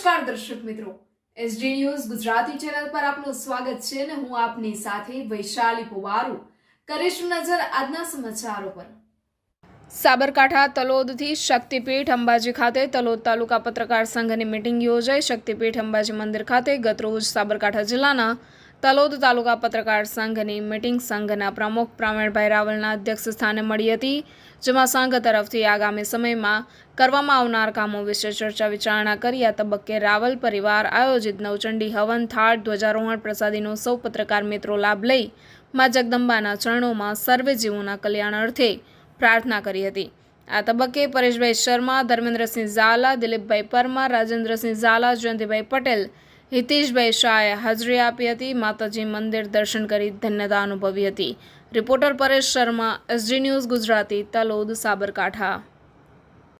નમસ્કાર દર્શક મિત્રો. એસડી ન્યૂઝ ગુજરાતી ચેનલ પર આપનું સ્વાગત છે અને હું આપની સાથે વૈશાલી પુવારુ. કરીશું નજર આજના સમાચારો પર. સાબરકાંઠા તલોદથી શક્તિપીઠ અંબાજી ખાતે તલોદ તાલુકા પત્રકાર સંઘની મિટિંગ યોજાઈ. શક્તિપીઠ અંબાજી મંદિર ખાતે ગતરોજ સાબરકાંઠા જિલ્લાના તલોદ તાલુકા પત્રકાર સંઘની મિટિંગ સંઘના પ્રમુખ પ્રવીણભાઈ રાવલના અધ્યક્ષ સ્થાને મળી હતી, જેમાં સંઘ તરફથી આગામી સમયમાં કરવામાં આવનાર કામો વિશે ચર્ચા વિચારણા કરી આ તબક્કે રાવલ પરિવાર આયોજિત નવચંડી હવન થાળ ધ્વજારોહણ પ્રસાદીનો સૌ પત્રકાર મિત્રો લાભ લઈ મા જગદંબાના ચરણોમાં સર્વે જીવોના કલ્યાણ અર્થે પ્રાર્થના કરી હતી. આ તબક્કે પરેશભાઈ શર્મા, ધર્મેન્દ્રસિંહ ઝાલા, દિલીપભાઈ પરમાર, રાજેન્દ્રસિંહ ઝાલા, જયંતિભાઈ પટેલ હિતેશભાઈ શાહે હાજરી આપી હતી. માતાજી મંદિર દર્શન કરી ધન્યતા અનુભવી હતી. Reporter Paresh Sharma S G news Gujarati, Talod, Sabarkantha.